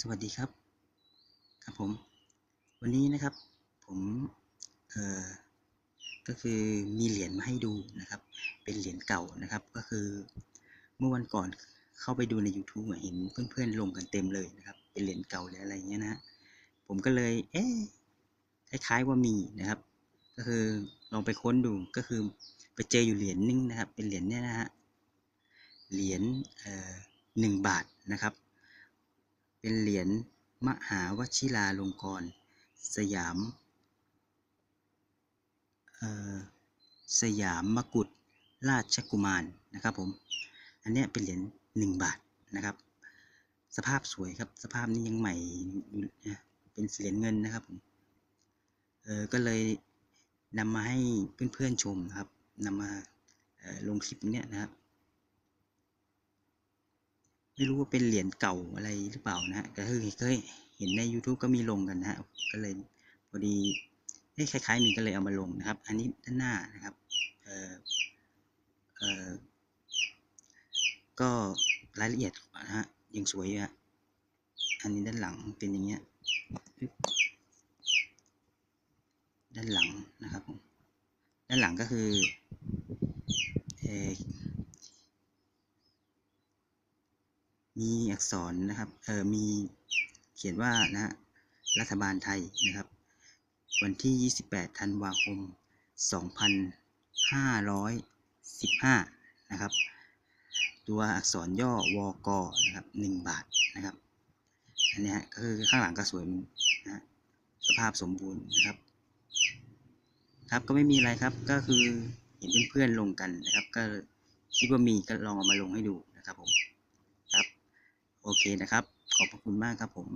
สวัสดีครับ ครับผม วันนี้นะครับผมเอ่อก็คือมีเหรียญมาให้ดูนะครับ เป็นเหรียญเก่านะครับ ก็คือเมื่อวันก่อนเข้าไปดูใน YouTube เห็นเพื่อนๆลงกันเต็มเลยนะครับ เป็นเหรียญเก่าหรืออะไรเงี้ยนะฮะผมก็เลย เอ๊ะคล้ายๆว่ามีนะครับ ก็คือลองไปค้นดูก็คือไปเจออยู่เหรียญนึงนะครับ เป็นเหรียญเนี่ยนะฮะเหรียญเอ่อหนึ่งบาทนะครับ เป็นเหรียญมหาวชิราลงกรณ์สยามเอ่อสยามมกุฎราชกุมารนะครับผม อันเนี้ยเป็นเหรียญหนึ่งบาทนะครับ สภาพสวยครับ สภาพนี้ยังใหม่ดูนะเป็นเหรียญเงินนะครับผม เออก็เลยนำมาให้เพื่อนๆชมนะครับนำมาลงคลิปเนี้ยนะครับ ไม่รู้ว่าเป็นเหรียญเก่าอะไรหรือเปล่านะฮะแต่คือเคยเห็นใน YouTube ก็มีลงกันนะฮะก็เลยพอดีคล้ายๆมีก็เลยเอามาลงนะครับ อันนี้ด้านหน้านะครับเอ่อเอ่อก็รายละเอียดนะฮะยังสวยอยู่ฮะอันนี้ด้านหลังเป็นอย่างเงี้ยด้านหลังนะครับผมด้านหลังก็คือ เอ่อ มีอักษรนะครับเออมีเขียนว่านะฮะรัฐบาลไทยนะครับ วันที่ 28 ธันวาคม 2515 นะครับ ตัวอักษรย่อวกนะครับ1บาทนะครับ อันนี้ฮะก็คือข้างหลังก็สวยนะฮะสภาพสมบูรณ์นะครับ ครับก็ไม่มีอะไรครับก็คือเห็นเพื่อนๆลงกันนะครับ ก็คิดว่ามีก็ลองเอามาลงให้ดูนะครับผม โอเคนะครับ ขอบพระคุณมากครับผม